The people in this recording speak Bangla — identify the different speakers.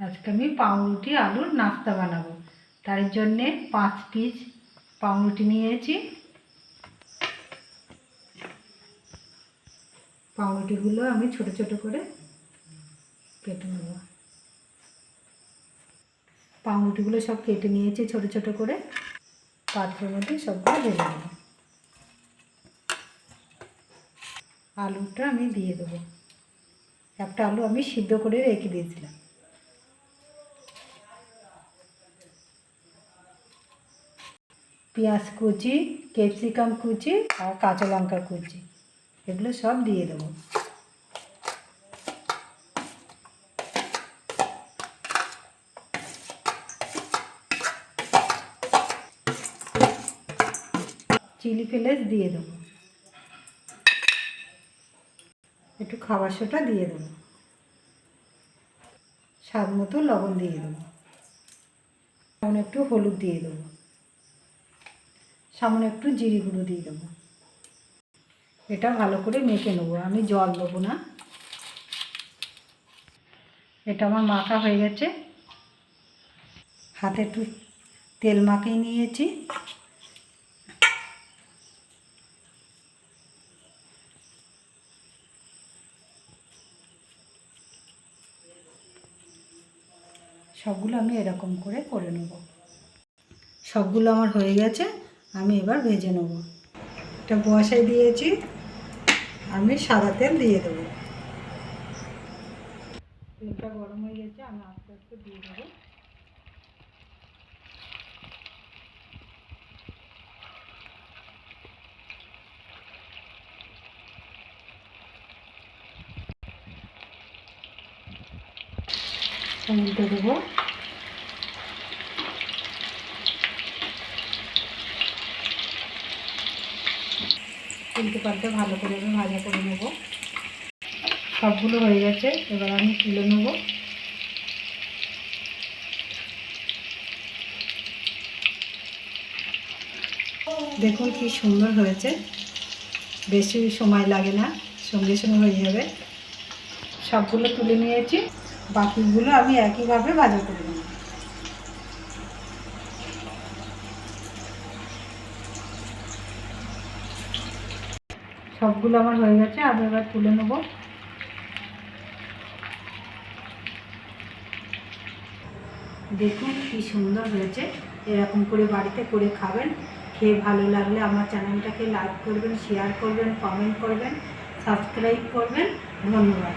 Speaker 1: আজকে আমি পাউরুটি আলুর নাস্তা বানাবো। তার জন্যে পাঁচ পিস পাউরুটি নিয়েছি। পাউরুটিগুলো আমি ছোট ছোট করে কেটে নেব। পাউরুটিগুলো সব কেটে নিয়েছি ছোট ছোট করে। পাত্রের মধ্যে সবগুলো ঢেলে দেবো আলুটা আমি দিয়ে দেবো। একটা আলু আমি সিদ্ধ করে রেখে দিয়েছিলাম। পেঁয়াজ কুচি, ক্যাপসিকাম কুচি আর কাঁচা লঙ্কা কুচি। এগুলো সব দিয়ে দেবো। চিলি ফ্লেক্স দিয়ে দেবো। একটু খাবার সোটা দিয়ে দেবো। স্বাদ মতো লবণ দিয়ে দেবো। সামান্য একটু হলুদ দিয়ে দেবো। সামান্য একটু জিরে গুঁড়ো দিয়ে দেবো। এটা ভালো করে মেখে নেব। আমি জল দেবো না। এটা আমার মাখা হয়ে গেছে। হাতে একটু তেল মাখিয়ে নিয়েছি। সবগুলো আমি এরকম করে করে নেব। সবগুলো আমার হয়ে গেছে। আমি এবার ভেজে নেব। এটা বসাই দিয়েছি, আমি সাদা তেল দিয়ে দেবো। তেলটা গরম হয়ে গেছে, আমি আস্তে আস্তে দিয়ে দেবো। দেবো। উল্টে পাল্টে ভালো করে আমি ভাজা করে নেব। সবগুলো হয়ে গেছে, এবার আমি তুলে নেব। দেখুন কি সুন্দর হয়েছে। বেশি সময় লাগে না, সঙ্গে সঙ্গে হয়ে যাবে। সবগুলো তুলে নিয়েছি, বাকিগুলো আমি একইভাবে ভাজা করে নেব। সবগুলো আমার হয়ে গেছে আমি এবার তুলে নেব। দেখুন কি সুন্দর হয়েছে, এরকম করে বাড়িতে করে খাবেন। খেয়ে ভালো লাগলে আমার চ্যানেলটাকে লাইক করবেন, শেয়ার করবেন, কমেন্ট করবেন, সাবস্ক্রাইব করবেন। ধন্যবাদ।